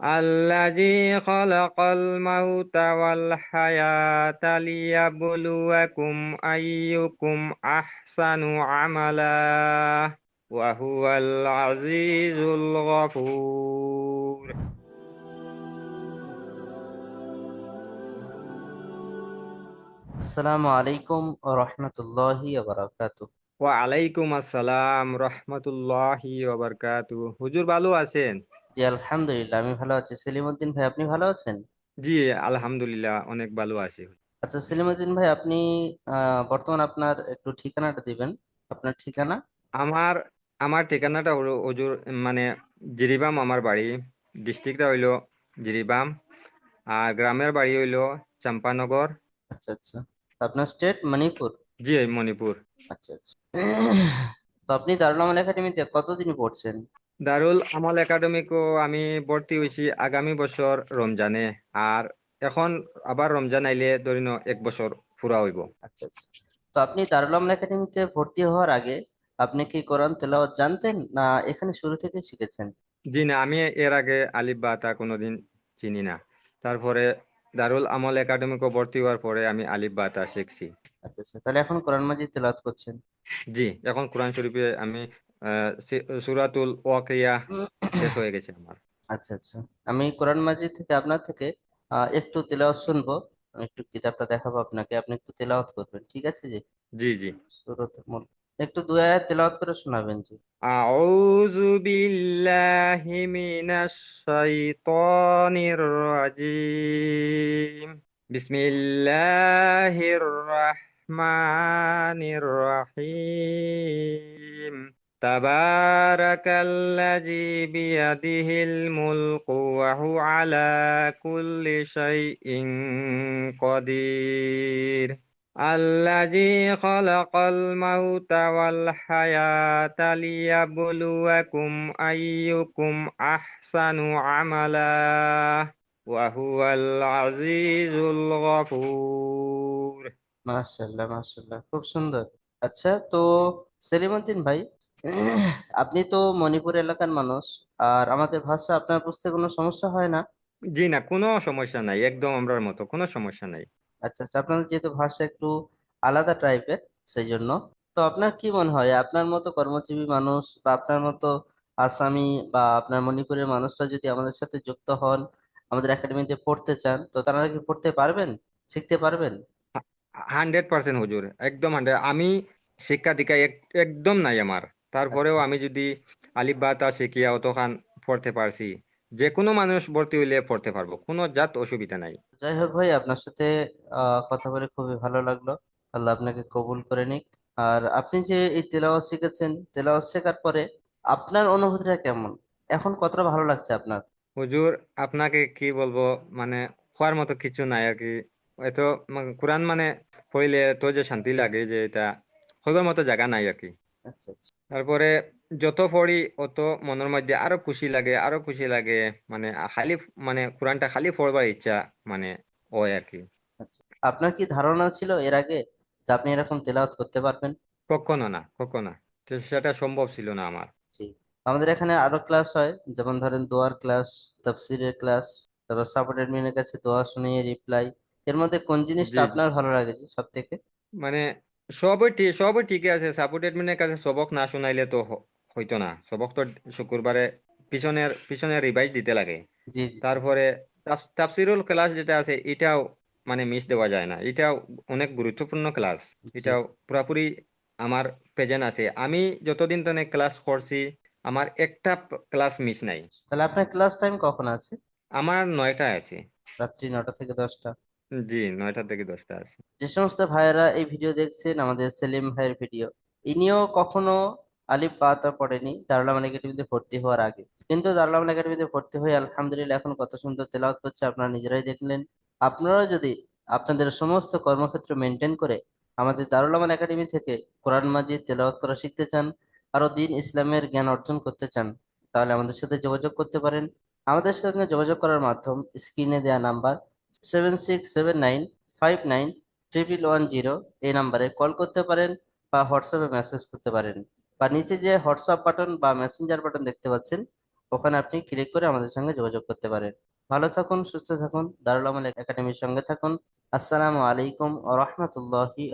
الذي خلق الموت والحياة ليبلوكم أيكم أحسن عملا وهو العزيز الغفور আসসালামু আলাইকুম ওয়া রাহমাতুল্লাহি ওয়া বারাকাতুহু ওয়ালাইকুম আসসালাম রহমতুল্লাহি ওয়াবারকাতু হুজুর ভালো আছেন জি আলহামদুলিল্লাহ আমি ভালো আছি। সেলিমউদ্দিন ভাই আপনি ভালো আছেন? জি আলহামদুলিল্লাহ অনেক ভালো আছি। আচ্ছা সেলিমউদ্দিন ভাই আপনি বর্তমান আপনার একটু ঠিকানাটা দিবেন? আপনার ঠিকানা? আমার আমার ঠিকানাটা হলো হুজুর মানে জিরিবাম আমার বাড়ি। ডিস্ট্রিক্টটা হইল জিরিবাম। আর গ্রামের বাড়ি হইল চাম্পানগর। আচ্ছা আচ্ছা। আপনার স্টেট মণিপুর? জি মণিপুর। আচ্ছা আচ্ছা। তো আপনি দারুল আমান একাডেমিতে কতদিন পড়ছেন? দারুল আমল একাডেমিকও আমি ভর্তি হয়েছি আগামী বছর রমজানে। আর এখন আবার রমজান আইলে ধরি ন এক বছর পুরা হইব। আচ্ছা আচ্ছা। তো আপনি দারুল আমান একাডেমিতে ভর্তি হওয়ার আগে আপনি কি কোরআন তেলাওয়াত জানতেন না এখানে শুরু থেকে শিখেছেন? জি না আমি এর আগে আলিফ বা তা কোনোদিন চিনি না। তারপরে দারুল আমল একাডেমিকও ভর্তি হওয়ার পরে আমি আলিফ বা তা শিখছি। আচ্ছা আচ্ছা। তাহলে এখন কোরআন মাজিদ তেলাওয়াত করছেন? জি এখন কোরআন শরীফে আমি সুরাতুল ওয়াকিয়া শেষ হয়ে গেছে আমার। আচ্ছা আচ্ছা। আমি কোরআন মাজিদ থেকে আপনার থেকে একটু তেলাওয়াত শুনব। একটু কিতাবটা দেখাবো আপনাকে। আপনি একটু তেলাওয়াত করবেন ঠিক আছে জি? জি জি। একটু দু আয়াত তেলাওয়াত করে শোনাবেন জি। আউযু বিল্লাহি মিনাশ শাইতানির রাজিম। বিসমিল্লাহির রাহমানির রাহিম। تبارك الذي بيده الملك وهو على كل شيء قدير الذي خلق الموت والحياة ليبلوكم أيكم أحسن عملا وهو العزيز الغفور মাশাআল্লাহ মাশাআল্লাহ খুব সুন্দর আচ্ছা তো সেলিমউদ্দিন ভাই আপনি তো মণিপুর এলাকার মানুষ আর আমাদের ভাষা আপনার বুঝতে কোনো সমস্যা হয় না? জি না কোনো সমস্যা নাই একদম আমরার মতো কোনো সমস্যা নাই। আচ্ছা আচ্ছা আপনাদের যেহেতু ভাষা একটু আলাদা টাইপের সেই জন্য তো আপনার কি মনে হয় আপনার মতো কর্মজীবী মানুষ বা আপনার মতো আসামি বা আপনার মণিপুরের মানুষরা যদি আমাদের সাথে যুক্ত হন আমাদের একাডেমিতে পড়তে চান তো তারা কি পড়তে পারবেন? শিখতে পারবেন? হান্ড্রেড পার্সেন্ট হুজুর একদম হান্ড্রেড আমি শিক্ষা দীক্ষা একদম নাই আমার। তারপরেও আচ্ছা আমি যদি আলিফ বা তা শিখিয়া অতখান পড়তে পারছি যে কোনো মানুষ ভর্তি হইলে পড়তে পারব কোনো জাত অসুবিধা নাই। যাই হোক ভাই আপনার সাথে কথা বলে খুবই ভালো লাগল। আল্লাহ আপনাকে কবুল করে নিক। আর আপনি যে এই তেলাওয়াত শিখেছেন তেলাওয়াত শেখার পরে আপনার অনুভূতিটা কেমন? এখন কতটা ভালো লাগছে আপনার? হুজুর আপনাকে কি বলব মানে হওয়ার মতো কিছু নাই আর কি। এত মানে কোরআন মানে পড়লে তো যে শান্তি লাগে যে এটা হইবার মতো জায়গা নাই আর কি। আচ্ছা আচ্ছা। তারপরে যত পড়ি অত মনের মধ্যে আরও খুশি লাগে আরও খুশি লাগে মানে খালি মানে কোরআনটা খালি পড়বার ইচ্ছা মানে হয় আর কি। আচ্ছা আপনার কি ধারণা ছিল এর আগে যে আপনি এরকম তেলাওয়াত করতে পারবেন? কখনো না কখনো। না তো সেটা সম্ভব ছিল না আমার। আমাদের এখানে আরও ক্লাস হয় যেমন ধরেন দোয়ার ক্লাস তাফসিরের ক্লাস তারপর সাপোর্ট অ্যাডমিনের কাছে দোয়া শুনিয়ে রিপ্লাই এর মধ্যে কোন জিনিসটা জি জি। আপনার ভালো লাগে সব থেকে মানে সবই ঠিক সবই ঠিকই আছে সাপোর্ট অ্যাডমিনের কাছে সবক না শুনাইলে তো হইতো না। সবক তো শুক্রবারে পিছনের পিছনে রিভাইজ দিতে লাগে। তারপরে তাফসিরুল ক্লাস যেটা আছে এটাও মানে মিস দেওয়া যায় না। এটাও অনেক গুরুত্বপূর্ণ ক্লাস। এটাও পুরাপুরি আমার প্রেজেন্ট আছে। আমি যতদিন তনে ক্লাস করছি আমার একটা ক্লাস মিস নাই। তাহলে আপনার ক্লাস টাইম কখন আছে? আমার নয়টা আছে। রাত্রি নটা থেকে দশটা। জি নয়টা থেকে দশটা আছে। যে সমস্ত ভাইয়েরা এই ভিডিও দেখছেন, আমাদের সেলিম ভাইয়ের ভিডিও, ইনিও কখনো আলিফ বা তা পড়েনি, দারুল আমান একাডেমিতে ভর্তি হওয়ার আগে। কিন্তু দারুল আমান একাডেমিতে ভর্তি হয়ে আলহামদুলিল্লাহ এখন কত সুন্দর তেলাওয়াত করছে আপনারা নিজেরাই দেখলেন। আপনারা যদি আপনাদের সমস্ত কর্মক্ষেত্র মেনটেন করে আমাদের দারুল আমান একাডেমি থেকে কোরআন মাজিদ তেলাওয়াত করা শিখতে চান আরও দিন ইসলামের জ্ঞান অর্জন করতে চান, তাহলে আমাদের সাথে যোগাযোগ করতে পারেন। আমাদের সঙ্গে যোগাযোগ করার মাধ্যম স্ক্রিনে দেওয়া number seven six seven nine five nine triple one zero এই নাম্বারে কল করতে পারেন বা হোয়াটসঅ্যাপে মেসেজ করতে পারেন। বা নিচে যে হোয়াটসঅ্যাপ বাটন বা মেসেঞ্জার বাটন দেখতে পাচ্ছেন, ওখানে আপনি ক্লিক করে আমাদের সঙ্গে যোগাযোগ করতে পারেন। ভালো থাকুন, সুস্থ থাকুন, দারুল আমল একাডেমির সঙ্গে থাকুন। আসসালামু আলাইকুম ও রহমতুল্লাহি